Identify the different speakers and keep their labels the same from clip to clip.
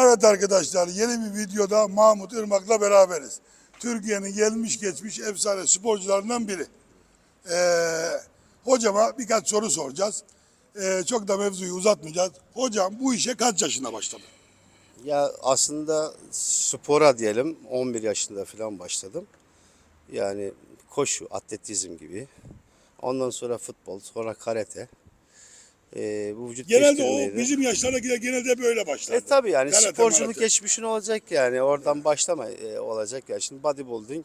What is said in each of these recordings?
Speaker 1: Evet arkadaşlar yeni bir videoda Mahmut Irmak'la beraberiz. Türkiye'nin gelmiş geçmiş efsane sporcularından biri. Ee, hocama birkaç soru soracağız. Ee, çok da mevzuyu uzatmayacağız. Hocam bu işe kaç yaşında başladı?
Speaker 2: Ya aslında spora diyelim 11 yaşında falan başladım. Yani koşu, atletizm gibi. Ondan sonra futbol, sonra karate. Ee, bu vücut
Speaker 1: Genelde o
Speaker 2: de-
Speaker 1: bizim yaşlardakiler genelde böyle başlar.
Speaker 2: E tabi yani
Speaker 1: Karate,
Speaker 2: sporculuk
Speaker 1: marate.
Speaker 2: geçmişin olacak yani oradan başlama e, olacak ya. Şimdi bodybuilding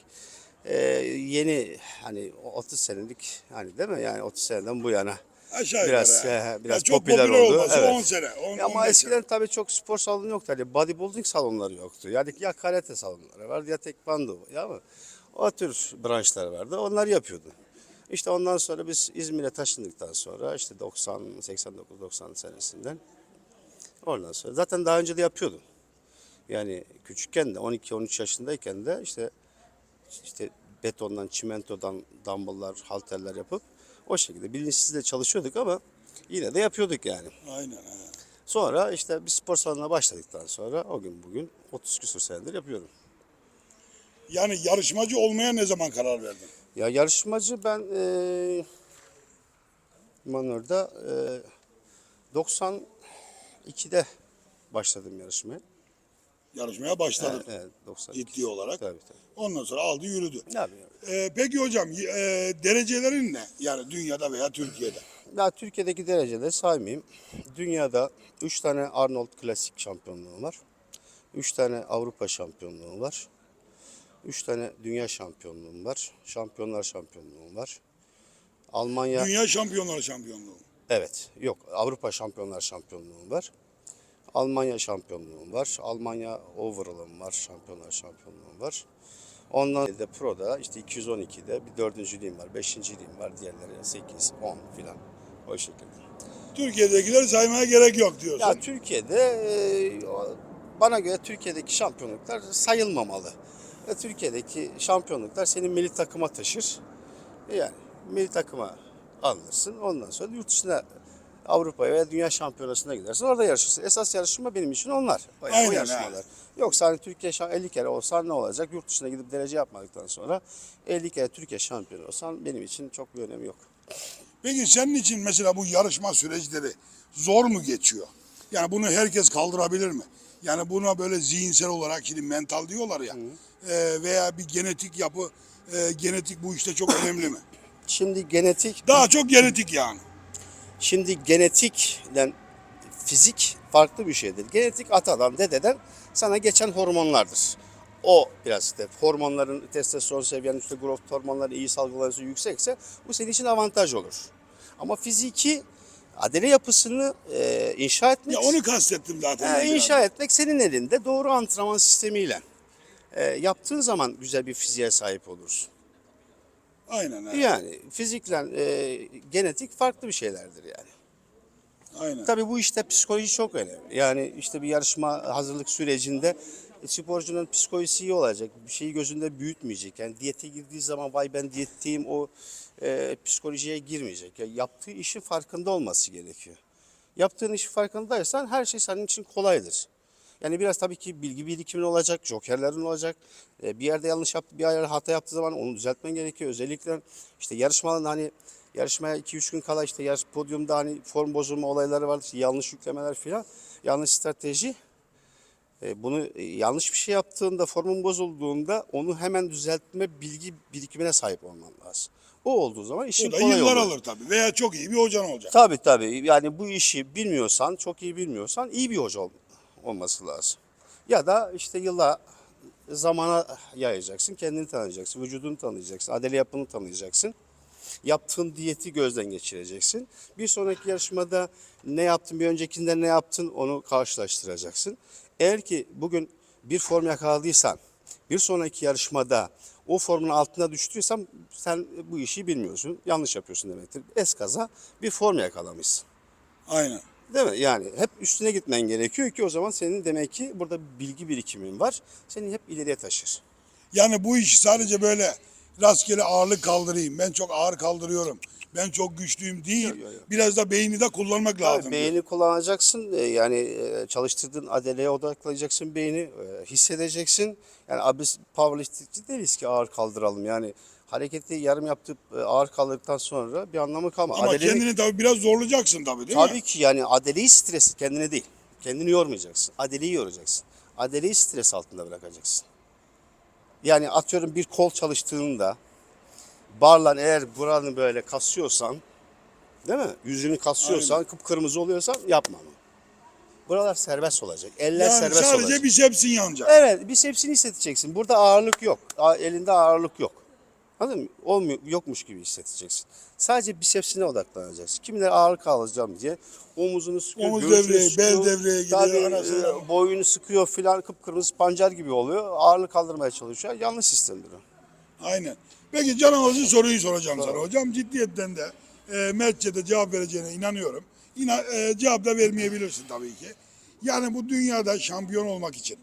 Speaker 2: e, yeni hani 30 senelik hani değil mi yani 30 seneden bu yana
Speaker 1: Aşağı
Speaker 2: biraz
Speaker 1: yukarı.
Speaker 2: he,
Speaker 1: Ya
Speaker 2: biraz
Speaker 1: çok
Speaker 2: popüler, oldu.
Speaker 1: olması
Speaker 2: Evet.
Speaker 1: 10 sene. 10,
Speaker 2: Ya ama
Speaker 1: 15
Speaker 2: eskiden tabii çok spor salonu yoktu. Hani bodybuilding salonları yoktu. Yani ya karate salonları vardı ya tekvando. Ya mı? O tür branşlar vardı. Onlar yapıyordu. İşte ondan sonra biz İzmir'e taşındıktan sonra işte 90 89 90 senesinden ondan sonra zaten daha önce de yapıyordum. Yani küçükken de 12 13 yaşındayken de işte işte betondan, çimentodan dumbbell'lar, halterler yapıp o şekilde bilinçsizce çalışıyorduk ama yine de yapıyorduk yani.
Speaker 1: Aynen.
Speaker 2: Sonra işte bir spor salonuna başladıktan sonra o gün bugün 30 küsur senedir yapıyorum.
Speaker 1: Yani yarışmacı olmaya ne zaman karar verdin?
Speaker 2: Ya yarışmacı ben eee Manör'de eee 92'de başladım yarışmaya.
Speaker 1: Yarışmaya başladın.
Speaker 2: Evet, 92.
Speaker 1: Ciddi olarak.
Speaker 2: Tabii tabii.
Speaker 1: Ondan sonra aldı yürüdü.
Speaker 2: Ne yapıyorum?
Speaker 1: Ee, peki hocam e, derecelerin ne? Yani dünyada veya Türkiye'de.
Speaker 2: Ya Türkiye'deki dereceleri saymayayım. Dünyada 3 tane Arnold Klasik şampiyonluğu var. 3 tane Avrupa şampiyonluğu var. 3 tane dünya şampiyonluğum var. Şampiyonlar şampiyonluğum var. Almanya
Speaker 1: Dünya şampiyonları şampiyonluğu.
Speaker 2: evet yok Avrupa şampiyonlar şampiyonluğum var. Almanya şampiyonluğum var. Almanya overall'ım var. Şampiyonlar şampiyonluğum var. Ondan de Pro'da işte 212'de bir dördüncülüğüm var. Beşinciliğim var. Diğerleri 8, 10 filan. O şekilde.
Speaker 1: Türkiye'dekileri saymaya gerek yok diyorsun.
Speaker 2: Ya Türkiye'de e, bana göre Türkiye'deki şampiyonluklar sayılmamalı. Ve Türkiye'deki şampiyonluklar senin milli takıma taşır. Yani milli takıma alınırsın. Ondan sonra yurt dışına Avrupa'ya veya dünya şampiyonasına gidersin. Orada yarışırsın. Esas yarışma benim için onlar. O,
Speaker 1: Aynen,
Speaker 2: o yarışmalar. Yoksa hani Türkiye şa- 50 kere olsan ne olacak? Yurt dışına gidip derece yapmadıktan sonra 50 kere Türkiye şampiyonu olsan benim için çok bir önemi yok.
Speaker 1: Peki senin için mesela bu yarışma süreçleri zor mu geçiyor? Yani bunu herkes kaldırabilir mi? Yani buna böyle zihinsel olarak şimdi mental diyorlar ya e, veya bir genetik yapı e, genetik bu işte çok önemli mi?
Speaker 2: Şimdi genetik
Speaker 1: Daha çok genetik yani.
Speaker 2: Şimdi genetikle fizik farklı bir şeydir. Genetik atadan, dededen sana geçen hormonlardır. O biraz işte hormonların testosteron seviyen, işte growth hormonları iyi salgılanması yüksekse bu senin için avantaj olur. Ama fiziki adele yapısını e, inşa etmek,
Speaker 1: Ya onu kastettim zaten.
Speaker 2: e, inşa etmek senin elinde doğru antrenman sistemiyle. E, yaptığın zaman güzel bir fiziğe sahip olursun.
Speaker 1: Aynen. evet.
Speaker 2: Yani fizikle e, genetik farklı bir şeylerdir yani.
Speaker 1: Aynen.
Speaker 2: Tabii bu işte psikoloji çok önemli. Yani işte bir yarışma hazırlık sürecinde sporcunun psikolojisi iyi olacak. Bir şeyi gözünde büyütmeyecek. Yani diyete girdiği zaman vay ben diyetteyim o e, psikolojiye girmeyecek. Yani yaptığı işin farkında olması gerekiyor. Yaptığın işin farkındaysan her şey senin için kolaydır. Yani biraz tabii ki bilgi birikimin olacak, jokerlerin olacak. E, bir yerde yanlış yaptı, bir yerde hata yaptığı zaman onu düzeltmen gerekiyor. Özellikle işte yarışmanın hani yarışmaya 2-3 gün kala işte yarış podyumda hani form bozulma olayları vardı. işte yanlış yüklemeler filan. Yanlış strateji. E, bunu e, yanlış bir şey yaptığında, formun bozulduğunda onu hemen düzeltme bilgi birikimine sahip olman lazım. O olduğu zaman işin kolay
Speaker 1: yıllar
Speaker 2: oluyor.
Speaker 1: alır tabii. Veya çok iyi bir hocan olacak.
Speaker 2: Tabii tabii. Yani bu işi bilmiyorsan, çok iyi bilmiyorsan iyi bir hoca ol- olması lazım. Ya da işte yılla zamana yayacaksın, kendini tanıyacaksın, vücudunu tanıyacaksın, adele yapını tanıyacaksın. Yaptığın diyeti gözden geçireceksin. Bir sonraki yarışmada ne yaptın, bir öncekinden ne yaptın onu karşılaştıracaksın. Eğer ki bugün bir form yakaladıysan, bir sonraki yarışmada o formun altına düştüysen sen bu işi bilmiyorsun, yanlış yapıyorsun demektir. Eskaza bir form yakalamışsın.
Speaker 1: Aynen.
Speaker 2: Değil mi? Yani hep üstüne gitmen gerekiyor ki o zaman senin demek ki burada bilgi birikimin var. Seni hep ileriye taşır.
Speaker 1: Yani bu iş sadece böyle rastgele ağırlık kaldırayım. Ben çok ağır kaldırıyorum. Ben çok güçlüyüm değil.
Speaker 2: Yok, yok, yok.
Speaker 1: Biraz da beyni de kullanmak lazım.
Speaker 2: Tabii beyni kullanacaksın. e, Yani e, çalıştırdığın adeleye odaklayacaksın beyni. e, Hissedeceksin. Yani abi biz powerliftingçi değiliz ki ağır kaldıralım. Yani hareketi yarım yaptıp ağır kaldırdıktan sonra bir anlamı kalmaz.
Speaker 1: Ama
Speaker 2: Adelenin-
Speaker 1: kendini tabii biraz zorlayacaksın tabii değil
Speaker 2: Tabii
Speaker 1: mi?
Speaker 2: ki yani adeleyi stres kendine değil. Kendini yormayacaksın. Adeleyi yoracaksın. Adeleyi stres altında bırakacaksın. Yani atıyorum bir kol çalıştığında barlan eğer buranı böyle kasıyorsan değil mi? Yüzünü kasıyorsan kıpkırmızı oluyorsan yapma onu. Buralar serbest olacak. Eller
Speaker 1: Yani
Speaker 2: serbest
Speaker 1: sadece
Speaker 2: olacak.
Speaker 1: bisepsin yanacak.
Speaker 2: Evet, bisepsini hissedeceksin. Burada ağırlık yok. Elinde ağırlık yok. Anladın mı? Olmuyor, yokmuş gibi hissedeceksin. Sadece bisepsine odaklanacaksın. Kimileri ağırlık alacağım diye omuzunu sıkıyor,
Speaker 1: Omuz devreye, bel
Speaker 2: sıkıyor.
Speaker 1: devreye gidiyor,
Speaker 2: Tabii, e, boyunu sıkıyor filan kıpkırmızı pancar gibi oluyor. Ağırlık kaldırmaya çalışıyor. Yanlış sistemdir o.
Speaker 1: Aynen. Peki Can Ağız'ın soruyu soracağım sana hocam. Ciddiyetten de e, Mertçe de cevap vereceğine inanıyorum. İna, e, cevap da vermeyebilirsin tabii ki. Yani bu dünyada şampiyon olmak için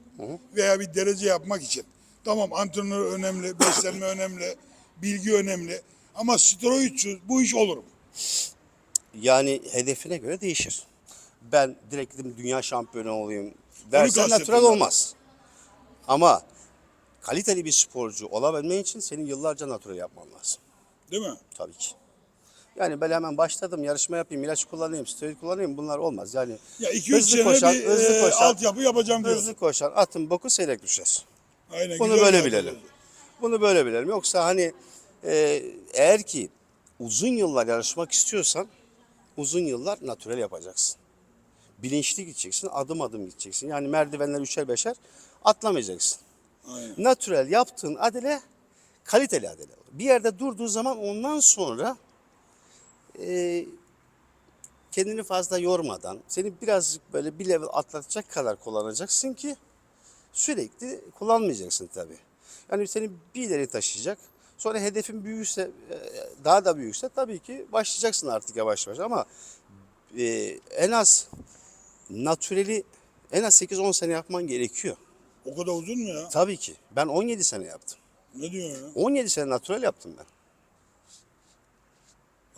Speaker 1: veya bir derece yapmak için tamam antrenör önemli, beslenme önemli, bilgi önemli ama steroidsüz bu iş olur mu?
Speaker 2: Yani hedefine göre değişir. Ben direkt dedim dünya şampiyonu olayım dersen
Speaker 1: kastettim
Speaker 2: natural
Speaker 1: ben.
Speaker 2: olmaz. Ama kaliteli bir sporcu olabilmen için senin yıllarca natural yapman lazım.
Speaker 1: Değil mi?
Speaker 2: Tabii ki. Yani ben hemen başladım yarışma yapayım, ilaç kullanayım, steroid kullanayım bunlar olmaz. Yani
Speaker 1: Ya 2-3
Speaker 2: hızlı
Speaker 1: sene
Speaker 2: koşan,
Speaker 1: bir
Speaker 2: hızlı
Speaker 1: e,
Speaker 2: koşan,
Speaker 1: altyapı yapacağım diyorsun.
Speaker 2: hızlı koşan atın boku seyrek düşer.
Speaker 1: Aynen,
Speaker 2: Bunu böyle
Speaker 1: bir
Speaker 2: bilelim. Bunu böyle bilelim. Yoksa hani e, eğer ki uzun yıllar yarışmak istiyorsan uzun yıllar natürel yapacaksın. Bilinçli gideceksin, adım adım gideceksin. Yani merdivenler üçer beşer atlamayacaksın.
Speaker 1: Aynen.
Speaker 2: Natürel yaptığın adele kaliteli adele olur. Bir yerde durduğu zaman ondan sonra e, kendini fazla yormadan seni birazcık böyle bir level atlatacak kadar kullanacaksın ki sürekli kullanmayacaksın tabii. Yani seni bir ileri taşıyacak. Sonra hedefin büyürse, e, daha da büyükse tabii ki başlayacaksın artık yavaş yavaş ama e, en az natüreli en az 8-10 sene yapman gerekiyor.
Speaker 1: O kadar uzun mu ya?
Speaker 2: Tabii ki. Ben 17 sene yaptım.
Speaker 1: Ne diyorsun ya?
Speaker 2: 17 sene natürel yaptım ben.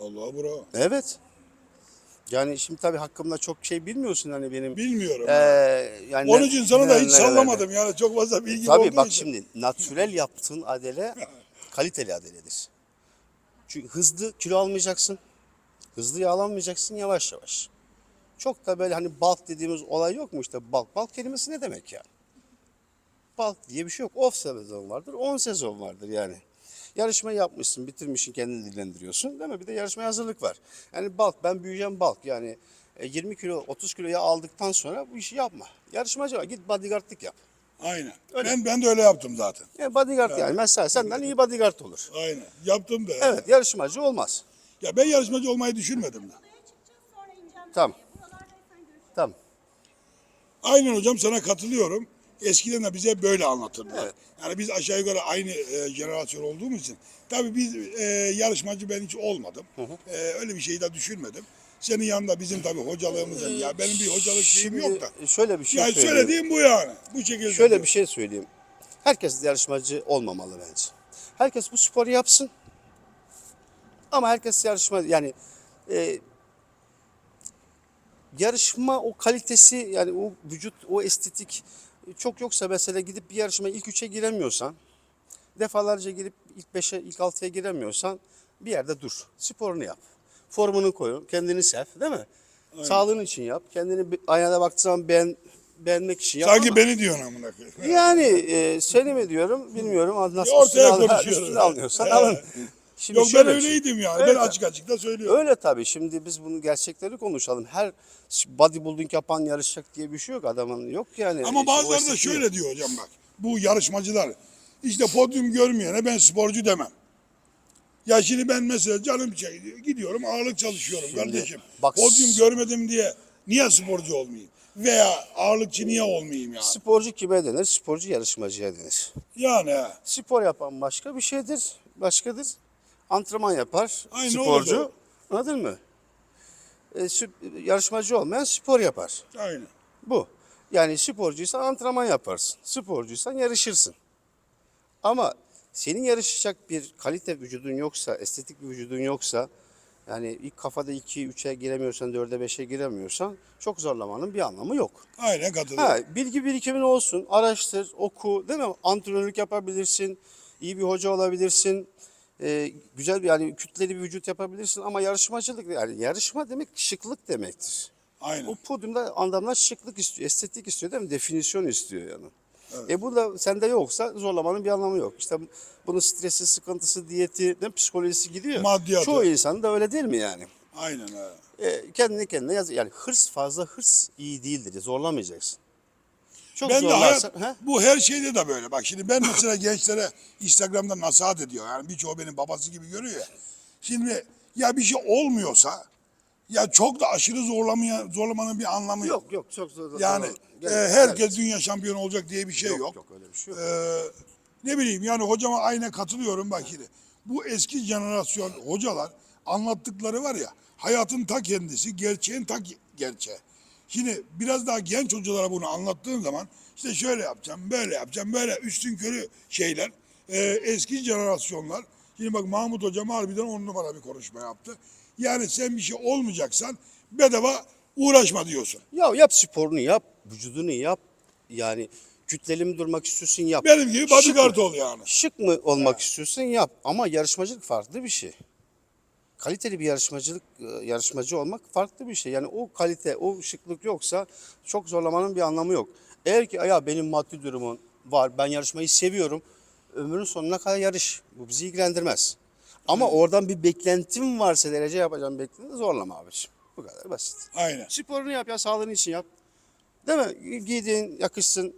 Speaker 1: Allah bravo.
Speaker 2: Evet. Yani şimdi tabii hakkımda çok şey bilmiyorsun hani benim.
Speaker 1: Bilmiyorum.
Speaker 2: Ee, yani
Speaker 1: Onun için sana da hiç sallamadım yani çok fazla bilgi
Speaker 2: Tabii
Speaker 1: olduğu
Speaker 2: bak
Speaker 1: için.
Speaker 2: şimdi natürel yaptığın adele kaliteli adeledir. Çünkü hızlı kilo almayacaksın. Hızlı yağlanmayacaksın yavaş yavaş. Çok da böyle hani balk dediğimiz olay yok mu işte balk? Balk kelimesi ne demek yani? Balk diye bir şey yok. Off sezon vardır, on sezon vardır yani. Yarışma yapmışsın, bitirmişsin, kendini dillendiriyorsun değil mi? Bir de yarışmaya hazırlık var. Yani balk, ben büyüyeceğim balk. Yani e, 20 kilo, 30 kilo yağ aldıktan sonra bu işi yapma. Yarışmacı var, git bodyguardlık yap.
Speaker 1: Aynen.
Speaker 2: Öyle.
Speaker 1: Ben ben de öyle yaptım zaten.
Speaker 2: Yani bodyguard yani. Mesela senden iyi bodyguard olur.
Speaker 1: Aynen. Yaptım da.
Speaker 2: Evet yarışmacı olmaz.
Speaker 1: Ya ben yarışmacı olmayı düşünmedim de.
Speaker 2: Tamam. Tamam.
Speaker 1: Aynen hocam sana katılıyorum. Eskiden de bize böyle anlatırdılar.
Speaker 2: Evet.
Speaker 1: Yani biz aşağı yukarı aynı e, jenerasyon olduğumuz için. Tabii biz e, yarışmacı ben hiç olmadım. E, öyle bir şey de düşünmedim. Senin yanında bizim tabii hocalığımızın ya benim bir hocalık şeyim yok da.
Speaker 2: Şöyle bir şey
Speaker 1: Yani
Speaker 2: söyleyeyim.
Speaker 1: söylediğim bu yani. Bu şekilde.
Speaker 2: Şöyle
Speaker 1: diyorum.
Speaker 2: bir şey söyleyeyim. Herkes yarışmacı olmamalı bence. Herkes bu sporu yapsın. Ama herkes yarışma yani e, yarışma o kalitesi yani o vücut o estetik çok yoksa mesela gidip bir yarışma ilk üçe giremiyorsan defalarca girip ilk beşe ilk altıya giremiyorsan bir yerde dur. Sporunu yap. Formunu koy. Kendini sev değil mi? Sağlığın için yap. Kendini aynada baktığı zaman beğen, beğenmek için yap.
Speaker 1: Sanki
Speaker 2: ama-
Speaker 1: beni diyorsun amına koyayım.
Speaker 2: yani e, seni mi diyorum bilmiyorum. Nasıl
Speaker 1: Ortaya
Speaker 2: üstüne, al, üstüne alıyorsan alın. Şimdi
Speaker 1: Yok ben
Speaker 2: şöyle bir şey.
Speaker 1: öyleydim yani.
Speaker 2: Evet.
Speaker 1: Ben açık açık da söylüyorum.
Speaker 2: Öyle tabii. Şimdi biz bunu gerçekleri konuşalım. Her bodybuilding yapan yarışacak diye bir şey yok. Adamın yok yani.
Speaker 1: Ama
Speaker 2: İşte
Speaker 1: bazıları da şöyle
Speaker 2: yok.
Speaker 1: diyor hocam bak. Bu yarışmacılar işte podyum görmeyene ben sporcu demem. Ya şimdi ben mesela canım çekiyor. Gidiyorum ağırlık çalışıyorum
Speaker 2: Şimdi
Speaker 1: kardeşim.
Speaker 2: bak-
Speaker 1: Podyum görmedim diye niye sporcu olmayayım? Veya ağırlıkçı niye olmayayım yani?
Speaker 2: Sporcu kime denir? Sporcu yarışmacıya denir.
Speaker 1: Yani.
Speaker 2: Spor yapan başka bir şeydir. Başkadır. Antrenman yapar
Speaker 1: Aynen
Speaker 2: sporcu. Anladın mı? E, yarışmacı olmayan spor yapar.
Speaker 1: aynen.
Speaker 2: Bu. Yani sporcuysan antrenman yaparsın. Sporcuysan yarışırsın. Ama senin yarışacak bir kalite vücudun yoksa, estetik bir vücudun yoksa Yani ilk kafada 2 3'e giremiyorsan, 4'e 5'e giremiyorsan çok zorlamanın bir anlamı yok.
Speaker 1: Aynen katılıyorum.
Speaker 2: Ha, bilgi birikimin olsun, araştır, oku, değil mi? Antrenörlük yapabilirsin, iyi bir hoca olabilirsin, e, güzel bir yani kütleli bir vücut yapabilirsin ama yarışmacılık yani yarışma demek şıklık demektir.
Speaker 1: Aynen.
Speaker 2: O podyumda adamlar şıklık istiyor, estetik istiyor değil mi? Definisyon istiyor yani. E bu da sende yoksa zorlamanın bir anlamı yok. İşte bunun stresi, sıkıntısı, diyeti, değil mi? psikolojisi gidiyor.
Speaker 1: Maddiyatı.
Speaker 2: Çoğu insan da öyle değil mi yani?
Speaker 1: Aynen öyle.
Speaker 2: E, kendini kendine yaz. Yani hırs fazla hırs iyi değildir. Zorlamayacaksın. Çok
Speaker 1: Ben de hayat.
Speaker 2: He?
Speaker 1: bu her şeyde de böyle. Bak şimdi ben mesela gençlere Instagram'da nasihat ediyor. Yani birçoğu benim babası gibi görüyor ya. Şimdi ya bir şey olmuyorsa ya çok da aşırı zorlamaya, zorlamanın bir anlamı yok.
Speaker 2: Yok yok çok zor.
Speaker 1: Yani
Speaker 2: zor-
Speaker 1: e, herkes dünya şampiyonu olacak diye bir şey yok.
Speaker 2: yok. Yok öyle bir şey yok.
Speaker 1: Ee, ne bileyim yani hocama aynen katılıyorum bak şimdi. Bu eski jenerasyon hocalar anlattıkları var ya hayatın ta kendisi, gerçeğin ta ge- gerçeği. Şimdi biraz daha genç hocalara bunu anlattığın zaman işte şöyle yapacağım, böyle yapacağım, böyle üstün körü şeyler. Ee, eski jenerasyonlar. Şimdi bak Mahmut hocam harbiden on numara bir konuşma yaptı. Yani sen bir şey olmayacaksan bedava uğraşma diyorsun.
Speaker 2: Ya yap sporunu yap, vücudunu yap. Yani kütleli mi durmak istiyorsun yap.
Speaker 1: Benim gibi bodyguard ol yani.
Speaker 2: Şık mı olmak istiyorsun yap. Ama yarışmacılık farklı bir şey. Kaliteli bir yarışmacılık e, yarışmacı olmak farklı bir şey. Yani o kalite, o şıklık yoksa çok zorlamanın bir anlamı yok. Eğer ki ya benim maddi durumum var, ben yarışmayı seviyorum. Ömrün sonuna kadar yarış. Bu bizi ilgilendirmez. Ama oradan bir beklentim varsa derece yapacağım beklentini zorlama abiciğim. Bu kadar basit.
Speaker 1: Aynen.
Speaker 2: Sporunu yap ya sağlığın için yap. Değil mi? Giydiğin yakışsın.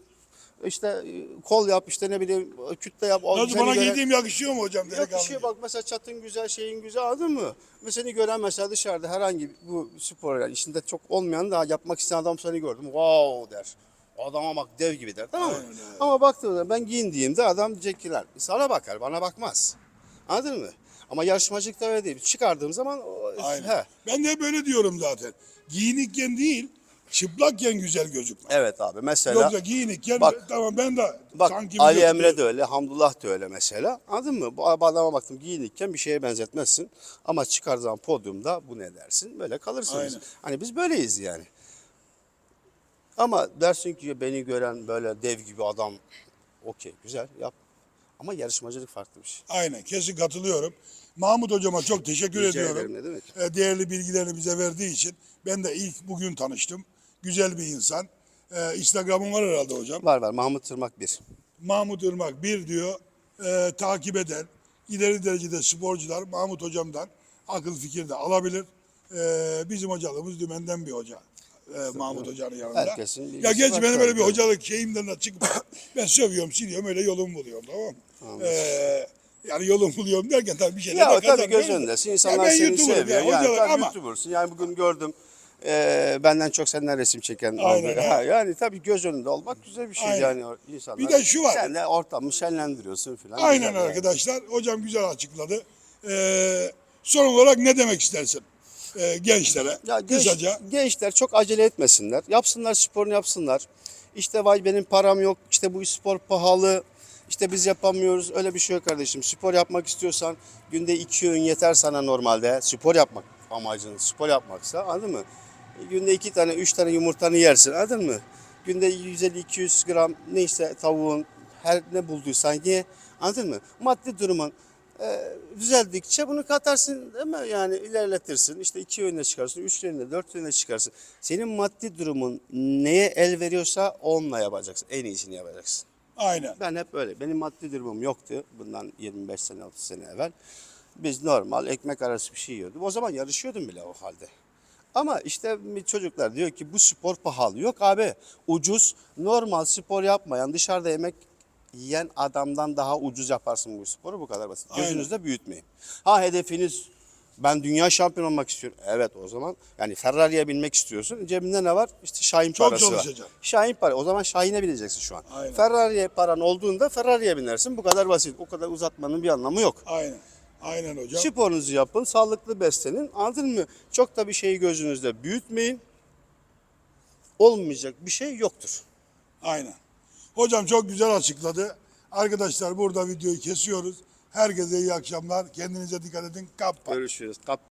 Speaker 2: İşte e, kol yap işte ne bileyim kütle yap.
Speaker 1: Nasıl bana
Speaker 2: gören-
Speaker 1: giydiğim yakışıyor mu hocam?
Speaker 2: Yakışıyor bak mesela çatın güzel şeyin güzel anladın mı? Ve seni gören mesela dışarıda herhangi bu spor yani içinde çok olmayan da yapmak isteyen adam seni gördüm. Wow der. Adama bak dev gibi der tamam mı?
Speaker 1: Aynen.
Speaker 2: Ama baktığında ben giyindiğimde adam "Lan sana bakar bana bakmaz. Anladın mı? Ama yarışmacılıkta öyle değil. Çıkardığım zaman o-
Speaker 1: Aynen.
Speaker 2: he.
Speaker 1: Ben de böyle diyorum zaten. Giyinikken değil, çıplakken güzel gözükme.
Speaker 2: Evet abi mesela
Speaker 1: Yoksa giyinikken
Speaker 2: Bak-
Speaker 1: tamam ben de
Speaker 2: Bak
Speaker 1: sanki
Speaker 2: Ali
Speaker 1: biliyorum.
Speaker 2: Emre de öyle, Hamdullah da öyle mesela. Anladın mı? Bu adama baktım giyinikken bir şeye benzetmezsin. Ama çıkar zaman podyumda bu ne dersin? Böyle kalırsınız.
Speaker 1: Aynen.
Speaker 2: Hani biz böyleyiz yani. Ama dersin ki beni gören böyle dev gibi adam okey güzel yap. Ama yarışmacılık farklı bir şey.
Speaker 1: Aynen kesin katılıyorum. Mahmut hocama çok teşekkür
Speaker 2: Rica
Speaker 1: ediyorum.
Speaker 2: ederim, ne demek.
Speaker 1: E, Değerli bilgilerini bize verdiği için. Ben de ilk bugün tanıştım. Güzel bir insan. E, Instagram'ın var herhalde hocam.
Speaker 2: Var var Mahmut Tırmak bir.
Speaker 1: Mahmut Irmak bir diyor. E, takip eden ileri derecede sporcular Mahmut hocamdan akıl fikir de alabilir. E, bizim hocalığımız dümenden bir hoca. E, Mahmut hocanın yanında.
Speaker 2: Herkesin bilgisi
Speaker 1: ya geç
Speaker 2: var
Speaker 1: benim
Speaker 2: tabii,
Speaker 1: öyle bir hocalık şeyimden de çıkma. ben sövüyorum, siliyorum öyle yolumu buluyorum tamam mı? E, yani yolumu buluyorum derken tabii bir şeyler
Speaker 2: Ya tabii göz önündesin. İnsanlar
Speaker 1: ben
Speaker 2: seni
Speaker 1: YouTuber'ım
Speaker 2: seviyor.
Speaker 1: ya,
Speaker 2: Yani, tabii
Speaker 1: ama
Speaker 2: YouTuber'sın. Yani bugün gördüm. Eee, benden çok senden resim çeken
Speaker 1: Aynen,
Speaker 2: oldu. ha. Yani tabii göz önünde olmak güzel bir şey
Speaker 1: Aynen.
Speaker 2: yani insanlar.
Speaker 1: Bir de şu var.
Speaker 2: Sen de ortamı şenlendiriyorsun falan.
Speaker 1: Aynen
Speaker 2: Güzel yani.
Speaker 1: arkadaşlar. Hocam güzel açıkladı. E, son olarak ne demek istersin e, gençlere?
Speaker 2: Ya genç,
Speaker 1: Kısaca.
Speaker 2: gençler çok acele etmesinler. Yapsınlar sporunu yapsınlar. İşte vay benim param yok. İşte bu spor pahalı. İşte biz yapamıyoruz. Öyle bir şey yok kardeşim. Spor yapmak istiyorsan günde iki öğün yeter sana normalde. Spor yapmak amacın spor yapmaksa anladın mı? Günde iki tane, üç tane yumurtanı yersin anladın mı? Günde 150-200 gram neyse tavuğun her ne bulduysan ye anladın mı? Maddi durumun e, düzeldikçe bunu katarsın değil mi? Yani ilerletirsin. İşte iki yönüne çıkarsın, üç yönüne, dört yönüne çıkarsın. Senin maddi durumun neye el veriyorsa onunla yapacaksın. En iyisini yapacaksın.
Speaker 1: Aynen.
Speaker 2: Ben hep öyle. Benim maddi durumum yoktu bundan 25 sene 30 sene evvel. Biz normal ekmek arası bir şey yiyorduk. O zaman yarışıyordum bile o halde. Ama işte çocuklar diyor ki bu spor pahalı. Yok abi ucuz normal spor yapmayan dışarıda yemek yiyen adamdan daha ucuz yaparsın bu sporu bu kadar basit.
Speaker 1: Aynen.
Speaker 2: Gözünüzde büyütmeyin. Ha hedefiniz ben dünya şampiyonu olmak istiyorum. Evet o zaman yani Ferrari'ye binmek istiyorsun. Cebinde ne var? İşte Şahin
Speaker 1: Çok
Speaker 2: parası var.
Speaker 1: çalışacaksın.
Speaker 2: Şahin para. O zaman Şahin'e bineceksin şu an.
Speaker 1: Aynen.
Speaker 2: Ferrari'ye paran olduğunda Ferrari'ye binersin. Bu kadar basit. O kadar uzatmanın bir anlamı yok.
Speaker 1: Aynen. Aynen hocam.
Speaker 2: Sporunuzu yapın, sağlıklı beslenin. Anladın mı? Çok da bir şeyi gözünüzde büyütmeyin. Olmayacak bir şey yoktur.
Speaker 1: Aynen. Hocam çok güzel açıkladı. Arkadaşlar burada videoyu kesiyoruz. Herkese iyi akşamlar. Kendinize dikkat edin. Kappa.
Speaker 2: Görüşürüz. Kap